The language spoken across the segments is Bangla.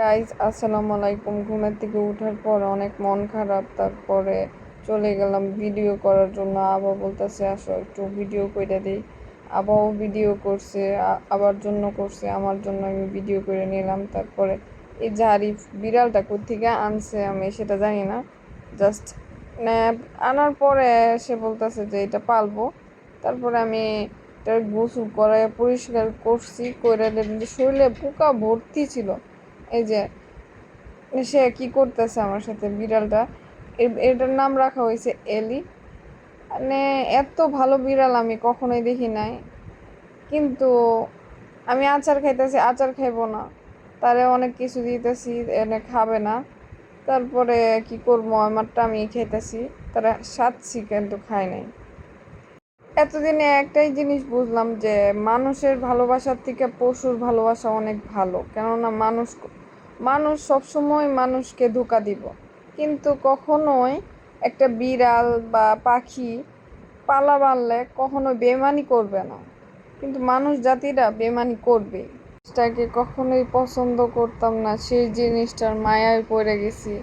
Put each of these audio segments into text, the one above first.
গাইজ আসসালামু আলাইকুম। ঘুমের থেকে ওঠার পর অনেক মন খারাপ, তারপরে চলে গেলাম ভিডিও করার জন্য। আবার বলতেছে, আসো একটু ভিডিও করে দিই। আবারও ভিডিও করছে আবার জন্য করছে, আমার জন্য আমি ভিডিও করে নিলাম। তারপরে এই যে আরিফ বিড়ালটা থেকে আনছে আমি সেটা জানি না। জাস্ট আনার পরে সে বলতেছে যে এটা পালবো। তারপরে আমি এটা গোসল করে পরিষ্কার করছি করে শরীরে পোকা ভর্তি ছিল। এই যে, সে কি করতেছে আমার সাথে, বিড়ালটা? এটার নাম রাখা হয়েছে এলি। মানে এত ভালো বিড়াল আমি কখনোই দেখি নাই। কিন্তু আমি আচার খাইতেছি, আচার খাইবো না। তারে অনেক কিছু দিতেছি, এনে খাবে না। তারপরে কি করব, আমারটা আমি খাইতেছি। তারা সাচ্ছি কিন্তু খাই নাই। এতদিনে একটাই জিনিস বুঝলাম যে মানুষের ভালোবাসার থেকে পশুর ভালোবাসা অনেক ভালো। কেননা মানুষ মানুষ সবসময় মানুষকে ধোকা দিব। কিন্তু কখনোই একটা বিড়াল বা পাখি পালা বানলে কখনো বেমানি করবে না। কিন্তু মানুষ জাতিরা বেমানি করবে জিনিসটাকে কখনোই পছন্দ করতাম না, সেই জিনিসটার মায়ায় পড়ে গেছি।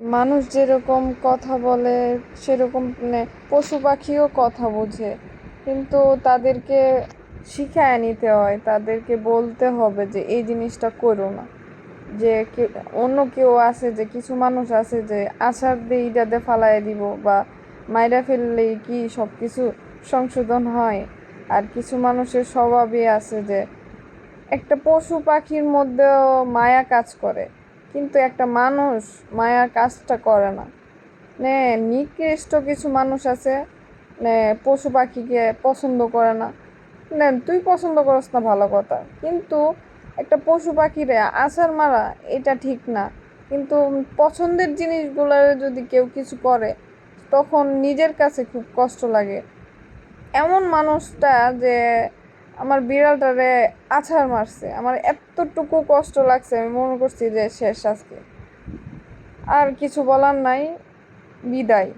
মানুষ যেরকম কথা বলে, সেরকম মানে পশু পাখিও কথা বোঝে। কিন্তু তাদেরকে শিখায় নিতে হয়, তাদেরকে বলতে হবে যে এই জিনিসটা করো না। যে অন্য কেউ আছে যে, কিছু মানুষ আছে যে, আশার দিয়ে ইটাতে ফালাই দিব বা মাইরা ফেললেই কি সব কিছু সংশোধন হয়? আর কিছু মানুষের স্বভাবই আছে যে, একটা পশু পাখির মধ্যেও মায়া কাজ করে। কিন্তু একটা মানুষ মায়ার কাজটা করে না। মানে নিকৃষ্ট কিছু মানুষ আছে পশু পাখিকে পছন্দ করে না। না, তুই পছন্দ করস না, ভালো কথা। কিন্তু একটা পশু পাখিরে আছাড় মারা, এটা ঠিক না। কিন্তু পছন্দের জিনিসগুলো যদি কেউ কিছু করে, তখন নিজের কাছে খুব কষ্ট লাগে। এমন মানুষটা যে আমার বিড়ালটারে আছাড় মারছে। আমার এতটুকু কষ্ট লাগছে, আমি মনে করছি যে শেষ আজকে। আর কিছু বলার নাই, বিদায়।